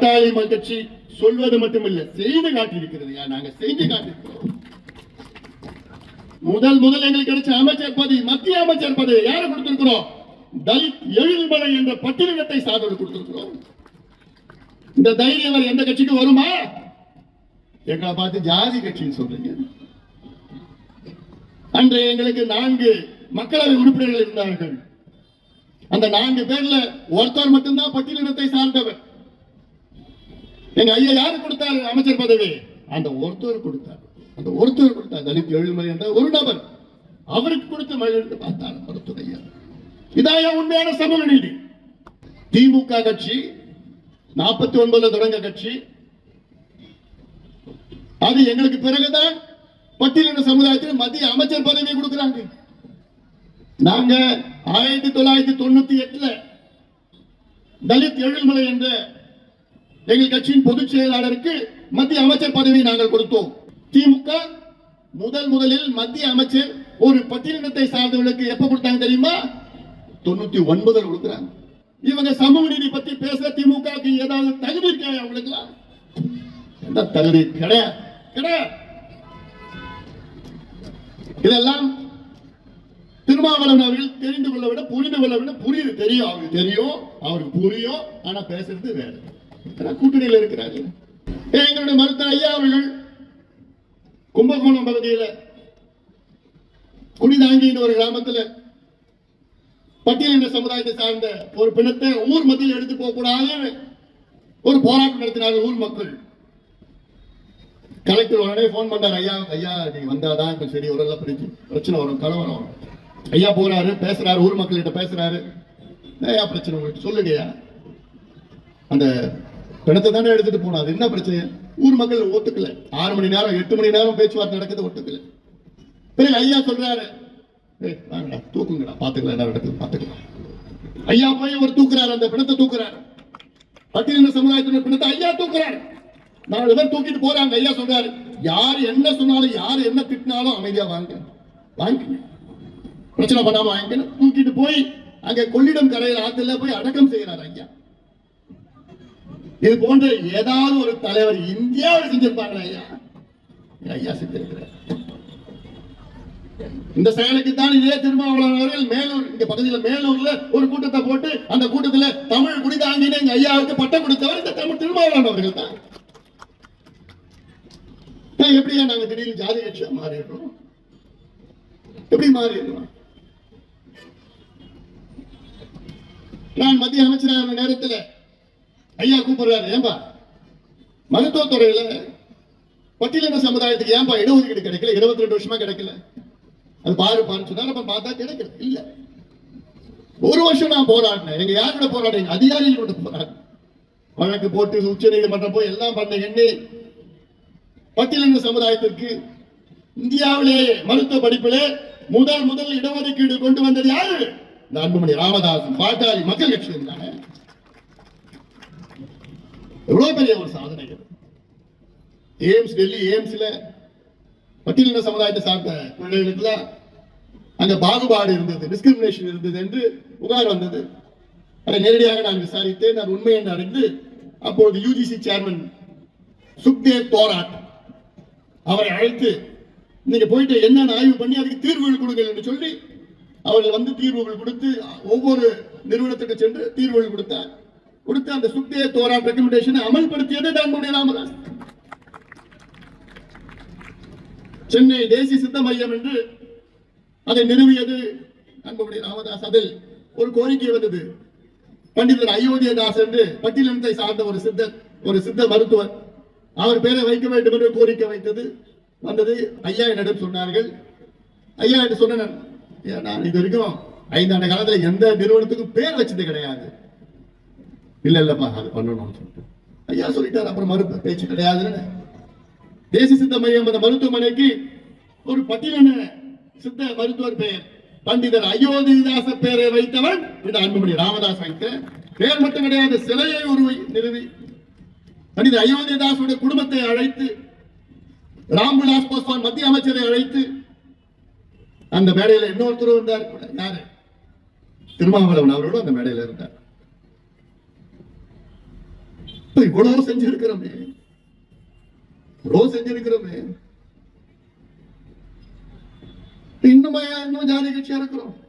பாட்டாளி கட்சி சொல்வது மட்டுமில்லை செய்து காட்டியிருக்கிறது. நாங்க செஞ்சு காட்டியிருக்கிறோம். முதல் முதல் எங்களுக்கு கிடைச்ச அமைச்சர் பதவி மத்திய அமைச்சர் பதவி யாரை கொடுத்திருக்கிறோம்? தலித் எழில்மலை என்ற பட்டியலினத்தை சாதனை கொடுத்திருக்கிறோம். இந்த தைரியம் எந்த கட்சிக்கு வருமா? எங்களை பார்த்து ஜாதி கட்சின்னு சொல்றீங்க. அன்று எங்களுக்கு நான்கு மக்களவை உறுப்பினர்கள் இருந்தார்கள். அந்த நான்கு பேர்ல ஒருத்தர் மட்டும்தான் பட்டியலினத்தை சார்ந்த எங்க ஐயா யாரு கொடுத்தாரு? அமைச்சர் பதவி? அந்த ஒருத்தர் கொடுத்தார். அந்த ஒருத்தர் கொடுத்தார். தலித் எழுமலை என்ற ஒரு நபர். அவருக்கு கொடுத்து மகிழ்ந்து பார்த்தார். மருத்துவ இதாயா உண்மையான சமூக நீதி. திமுக கட்சி நாற்பத்தி ஒன்பதுல தொடங்க கட்சி. அது எங்களுக்கு பிறகுதான் பட்டியலின சமுதாயத்தில் மத்திய அமைச்சர் பதவி கொடுக்கிறாங்க. நாங்க ஆயிரத்தி தொள்ளாயிரத்தி தொண்ணூத்தி எட்டுல தலித் எழுமலை என்ற எங்கள் கட்சியின் பொதுச் செயலாளருக்கு மத்திய அமைச்சர் பதவி நாங்கள் கொடுத்தோம். திமுக முதல் முதலில் மத்திய அமைச்சர் ஒரு பட்டியலினத்தை சார்ந்தவர்களுக்கு எப்ப கொடுத்தாங்க தெரியுமா? தொண்ணூத்தி ஒன்பதுல கொடுக்குறாங்க. இவங்க சமூக நீதி பத்தி பேச திமுக ஏதாவது தகுதி இருக்கா அவங்களுக்கு தகுதி? கிடையாது கிடையாது இதெல்லாம் திருமாவளவன் அவர்கள் தெரிந்து கொள்ள விட புரிந்து கொள்ள விட புரியுது. தெரியும். அவருக்கு தெரியும். அவருக்கு புரியும். ஆனா பேசுறது வேற. கூட்டணியில் இருக்கிறாரு எங்களுடைய மருத்துவ ஐயா அவர்கள் கும்பகோணம் பகுதியில குடிதாங்கின்னு ஒரு கிராமத்துல பட்டியலின சமுதாயத்தை சார்ந்த ஒரு பிணத்தை ஊர் மத்தியில் எடுத்து போக ஒரு போராட்டம் நடத்தினார்கள் ஊர் மக்கள். கலெக்டர் உடனே ஃபோன் பண்ணார் ஐயா ஐயா நீ வந்தாதான் இப்ப சரி ஒரு பிரிச்சு பிரச்சனை வரும் கலவரம் வரும். ஐயா போறாரு பேசுறாரு ஊர் மக்கள்கிட்ட பேசுறாரு. ஐயா பிரச்சனை உங்களுக்கு சொல்லுங்கய்யா. அந்த பிணத்தை தானே எடுத்துட்டு போனோம் அது என்ன பிரச்சனை ஊர் மக்கள் ஒத்துக்கல. ஆறு மணி நேரம் எட்டு மணி நேரம் பேச்சுவார்த்தை நடக்குது ஒத்துக்கல. பிறகு ஐயா சொல்றாரு ஏய் வாங்கடா தூக்குங்கடா பாத்துக்கலாம் என்ன நடக்குது பாத்துக்கலாம். ஐயா போய் ஒரு தூக்குறாரு அந்த பிணத்தை தூக்குறாரு. பட்டியலின சமுதாயத்தினர் பிணத்தை ஐயா தூக்குறாரு. நாலு பேர் தூக்கிட்டு போறாங்க ஐயா சொல்றாரு. யார் என்ன சொன்னாலும் யார் என்ன திட்டினாலும் அமைதியா வாங்க. வாங்கிக்கணும் பிரச்சனை பண்ணாம வாங்கிக்கணும். தூக்கிட்டு போய் அங்க கொள்ளிடம் கரையில் ஆத்துல போய் அடக்கம் செய்யறாரு ஐயா. இது போன்ற ஏதாவது ஒரு தலைவர் இந்தியாவில் செஞ்சிருப்பாங்களா ஐயா? ஐயா செஞ்சிருக்கிறார். இந்த செயலுக்கு தான் இதே திருமாவளவன் அவர்கள் மேலூர் இங்க பகுதியில் மேலூர்ல ஒரு கூட்டத்தை போட்டு அந்த கூட்டத்துல தமிழ் குடிதாங்கின எங்க ஐயாவுக்கு பட்டம் கொடுத்தவர் இந்த தமிழ் திருமாவளவன் அவர்கள் தான் எப்படியா நாங்க திடீர்னு ஜாதி கட்சியா மாறிடுறோம்? எப்படி மாறிடுறோம்? நான் மத்திய அமைச்சராக நேரத்தில் ஐயா கூப்பிடுறாரு ஏன்பா? மருத்துவத்துறையில பட்டியலின சமுதாயத்துக்கு ஏன்பா இடஒதுக்கீடு கிடைக்கல? இருபத்தி ரெண்டு வருஷமா கிடைக்கல. அது பாரு பாரு சொன்னா நம்ம பார்த்தா கிடைக்கல. இல்ல. ஒரு வருஷம் நான் போராடினேன். எங்க யாரோட போராடினேன்? அதிகாரிகளோட போராடினேன். வழக்கு போட்டு உச்ச நீதிமன்றம் போய் எல்லாம் பண்ண எண்ணி பட்டியலின சமுதாயத்திற்கு இந்தியாவிலேயே மருத்துவ படிப்பிலே முதல் முதல் இடஒதுக்கீடு கொண்டு வந்தது யாரு? இந்த அன்புமணி ராமதாஸ் பாட்டாளி மக்கள் கட்சி இருந்தாங்க எவ்வளோ பெரிய ஒரு சாதனைகள் ஏம்ஸ் எய்ம்ஸ் டெல்லி எய்ம்ஸ்ல பட்டியலின சமுதாயத்தை சார்ந்த பிள்ளைகளுக்குலாம் அங்க பாகுபாடு இருந்தது டிஸ்கிரிமினேஷன் இருந்தது என்று புகார் வந்தது. அதை நேரடியாக நான் விசாரித்தேன் நான் உண்மை என்று அறிந்து அப்பொழுது யூஜிசி சேர்மன் சுக்தேவ் தோராட் அவரை அழைத்து நீங்க போயிட்டு என்னென்ன ஆய்வு பண்ணி அதுக்கு தீர்வுகள் கொடுங்கள் என்று சொல்லி அவர்கள் வந்து தீர்வுகள் கொடுத்து ஒவ்வொரு நிறுவனத்துக்கு சென்று தீர்வுகள் கொடுத்தார். கொடுத்து அந்த சுக்தேவ தோரா ரெக்கமெண்டேஷனை அமல்படுத்தியது தன்னுடைய ராமதாஸ். சென்னை தேசிய சித்த மையம் என்று அதை நிறுவியது அன்புடைய ராமதாஸ். அதில் ஒரு கோரிக்கை வந்தது. பண்டிதர் அயோத்தியதாஸ் என்று பட்டியலினத்தை சார்ந்த ஒரு சித்தர் ஒரு சித்த மருத்துவர் அவர் பேரை வைக்க வேண்டும் என்று கோரிக்கை வைத்தது. வந்தது ஐயா என்னிடம் சொன்னார்கள். ஐயா என்று சொன்ன நான் இது வரைக்கும் ஐந்தாண்டு காலத்துல எந்த நிறுவனத்துக்கும் பேர் வச்சது கிடையாது. இல்ல இல்லப்பா அது பண்ணணும்னு சொல்லிட்டு. ஐயா சொல்லிட்டார் அப்புறம் மருத்துவ பேச்சு கிடையாதுன்னு தேசிய சித்த மையம் அந்த மருத்துவமனைக்கு ஒரு பட்டியலின சித்த மருத்துவர் பெயர். பண்டிதர் அயோத்திதாச பெயரை வைத்தவன் இந்த அன்புமணி ராமதாஸ் வைத்த பெயர் மட்டும் கிடையாது சிலையை உருவி நிறுவி. பண்டிதர் அயோத்திதாசுடைய குடும்பத்தை அழைத்து ராம்விலாஸ் பாஸ்வான் மத்திய அமைச்சரை அழைத்து அந்த மேடையில இன்னொருத்தர் இருந்தார் கூட. யாரு? திருமாவளவன் அவரோடு அந்த மேடையில இருந்தார். இவ்வளவு செஞ்சிருக்கிறோமே. இவ்வளவு செஞ்சிருக்கிறோமே. இன்னுமே இன்னும் ஜாதி கட்சியா இருக்கிறோம்?